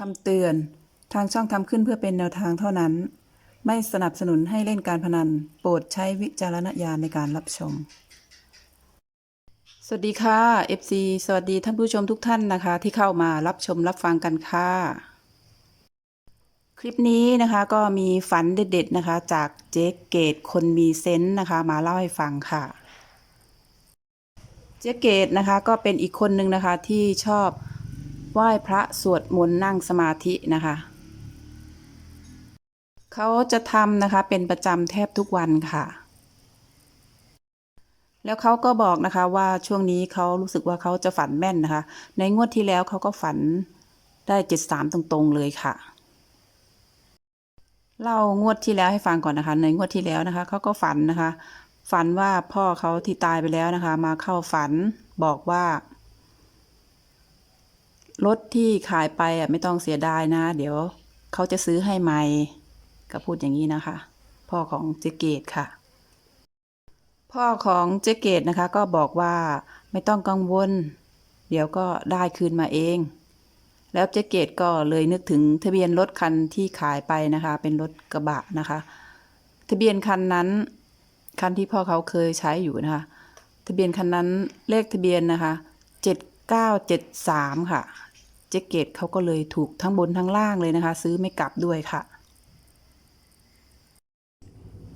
คำเตือน ทางช่องทำขึ้นเพื่อเป็นแนวทางเท่านั้น ไม่สนับสนุนให้เล่นการพนัน โปรดใช้วิจารณญาณในการรับชม สวัสดีค่ะ FC สวัสดีท่านผู้ชมทุกท่านนะคะ ที่เข้ามารับชมรับฟังกันค่ะ คลิปนี้นะคะก็มีฝันเด็ดๆนะคะ จากเจ๊เกตคนมีเซนส์นะคะ มาเล่าให้ฟังค่ะ เจ๊เกตนะคะก็เป็นอีกคนนึงนะคะที่ชอบ ไหว้พระสวดมนต์นั่งสมาธินะคะ เขาจะทำนะคะเป็นประจำแทบทุกวันค่ะ แล้วเขาก็บอกนะคะว่าช่วงนี้เขารู้สึกว่าเขาจะฝันแม่นนะคะ ในงวดที่แล้วเขาก็ฝันได้เจ็ดสามตรงๆเลยค่ะเล่างวดที่แล้วให้ฟังก่อนนะคะ ในงวดที่แล้วนะคะเขาก็ฝันนะคะ ฝันว่าพ่อเขาที่ตายไปแล้วนะคะ มาเข้าฝันบอกว่า รถที่ขายไปอะไม่ต้องเสียดายนะ เดี๋ยวเขาจะซื้อให้ใหม่ก็พูดอย่างนี้นะคะ พ่อของเจเกตค่ะ พ่อของเจเกตนะคะ ก็บอกว่าไม่ต้องกังวล เดี๋ยวก็ได้คืนมาเอง แล้วเจเกตก็เลยนึกถึงทะเบียนรถคันที่ขายไปนะคะ เป็นรถกระบะนะคะ ทะเบียนคันนั้น คันที่พ่อเขาเคยใช้อยู่นะคะ ทะเบียนคันนั้นเลขทะเบียนนะคะเจ็ดเก้าเจ็ดสามค่ะ เจ๊เกตเขาก็เลยถูกทั้งบนทั้งล่างเลยนะคะ ซื้อไม่กลับด้วยค่ะ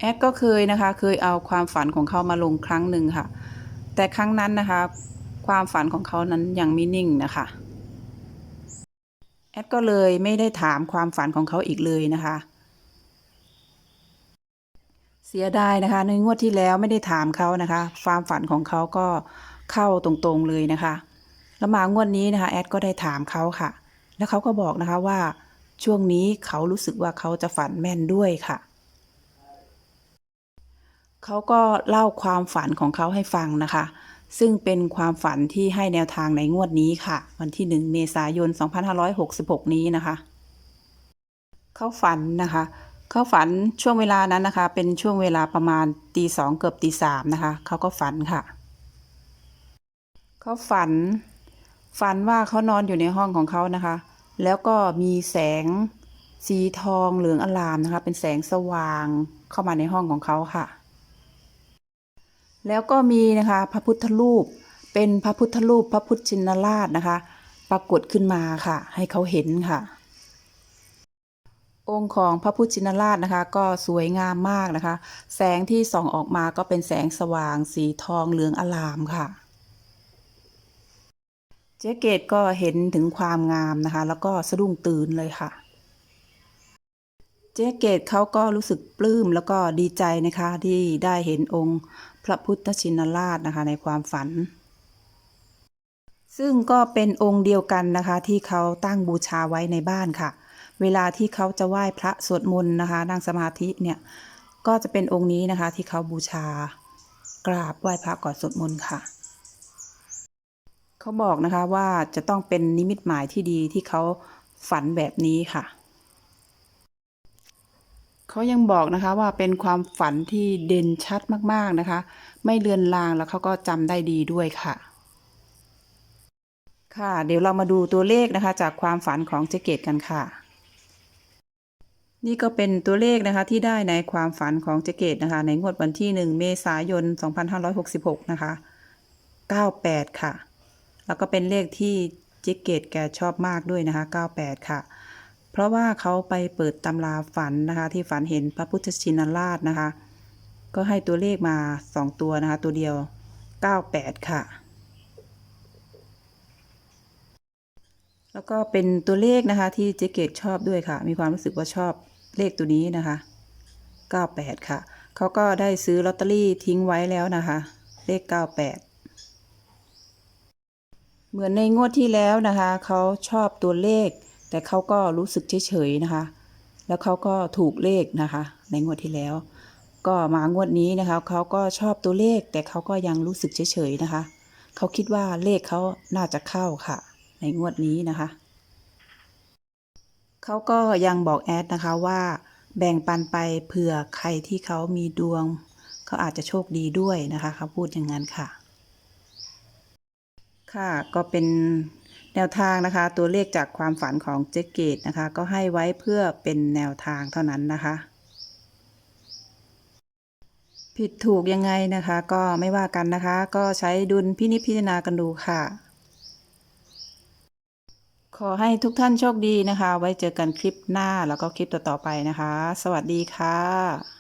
แอดก็เคยนะคะ เคยเอาความฝันของเขามาลงครั้งหนึ่งค่ะ แต่ครั้งนั้นนะคะ ความฝันของเขานั้นยังไม่นิ่งนะคะ แอดก็เลยไม่ได้ถามความฝันของเขาอีกเลยนะคะ เสียดายนะคะในงวดที่แล้วไม่ได้ถามเขานะคะ ความฝันของเขาก็เข้าตรงๆเลยนะคะ แล้วมางวดนี้นะคะแอดก็ได้ถามเขาค่ะ แล้วเขาก็บอกนะคะว่าช่วงนี้เขารู้สึกว่าเขาจะฝันแม่นด้วยค่ะ เขาก็เล่าความฝันของเขาให้ฟังนะคะ ซึ่งเป็นความฝันที่ให้แนวทางในงวดนี้ค่ะ วันที่ 1 เมษายน 2566 นี้นะคะ เขาฝันนะคะ เขาฝันช่วงเวลานั้นนะคะ เป็นช่วงเวลาประมาณตีสองเกือบตีสามนะคะ เขาก็ฝันค่ะ เขาฝัน ฝันว่าเขานอนอยู่ในห้องของเขานะคะ แล้วก็มีแสงสีทองเหลืองอลามนะคะ เป็นแสงสว่างเข้ามาในห้องของเขาค่ะ แล้วก็มีนะคะพระพุทธรูป เป็นพระพุทธรูปพระพุทธชินราชนะคะ ปรากฏขึ้นมาค่ะ ให้เขาเห็นค่ะ องค์ของพระพุทธชินราชนะคะ ก็สวยงามมากนะคะ แสงที่ส่องออกมาก็เป็นแสงสว่างสีทองเหลืองอลามค่ะ จ๊เกตก็เห็นถึงความงามนะคะ แล้วก็สะดุ้งตื่นเลยค่ะ เจ๊เกตเขาก็รู้สึกปลื้มแล้วก็ดีใจนะคะที่ได้เห็นองค์พระพุทธชินราชนะคะในความฝัน ซึ่งก็เป็นองค์เดียวกันนะคะที่เขาตั้งบูชาไว้ในบ้านค่ะ เวลาที่เขาจะไหว้พระสวดมนต์นะคะนั่งสมาธิเนี่ยก็จะเป็นองค์นี้นะคะที่เขาบูชากราบไหว้พระก่อนสวดมนต์ค่ะ เขาบอกนะคะว่าจะต้องเป็นนิมิตหมายที่ดีที่เขาฝันแบบนี้ค่ะ เขายังบอกนะคะว่าเป็นความฝันที่เด่นชัดมากๆนะคะ ไม่เลือนลางแล้วเขาก็จำได้ดีด้วยค่ะ ค่ะ เดี๋ยวเรามาดูตัวเลขนะคะ จากความฝันของเจเกตกันค่ะ นี่ก็เป็นตัวเลขนะคะที่ได้ในความฝันของเจเกตนะคะ ในงวดวันที่ 1 เมษายน 2566 นะคะ 98 ค่ะ แล้วก็เป็นเลขที่เจเกตแกชอบมากด้วยนะคะ 98 ค่ะ เพราะว่าเขาไปเปิดตำราฝันนะคะ ที่ฝันเห็นพระพุทธชินราชนะคะ ก็ให้ตัวเลขมา 2 ตัวนะคะ ตัวเดียว 98 ค่ะ แล้วก็เป็นตัวเลขนะคะที่เจเกตชอบด้วยค่ะ มีความรู้สึกว่าชอบเลขตัวนี้นะคะ 98 ค่ะ เขาก็ได้ซื้อลอตเตอรี่ทิ้งไว้แล้วนะคะ เลข 98 เหมือนในงวดที่แล้วนะคะเขาชอบตัวเลข แต่เขาก็รู้สึกเฉยๆนะคะ แล้วเขาก็ถูกเลขนะคะ ในงวดที่แล้ว ก็มางวดนี้นะคะเขาก็ชอบตัวเลข แต่เขาก็ยังรู้สึกเฉยๆนะคะเขาคิดว่าเลขเขาน่าจะเข้าค่ะ ในงวดนี้นะคะเขาก็ยังบอกแอดนะคะว่าแบ่งปันไปเผื่อใครที่เขามีดวง เขาอาจจะโชคดีด้วยนะคะเขาพูดอย่างนั้นค่ะ ค่ะก็เป็นแนวทางนะคะ ตัวเลขจากความฝันของเจ๊เกตนะคะ ก็ให้ไว้เพื่อเป็นแนวทางเท่านั้นนะคะ ผิดถูกยังไงนะคะ ก็ไม่ว่ากันนะคะ ก็ใช้ดุลพินิจพิจารณากันดูค่ะ ขอให้ทุกท่านโชคดีนะคะ ไว้เจอกันคลิปหน้าแล้วก็คลิปต่อๆไปนะคะ สวัสดีค่ะ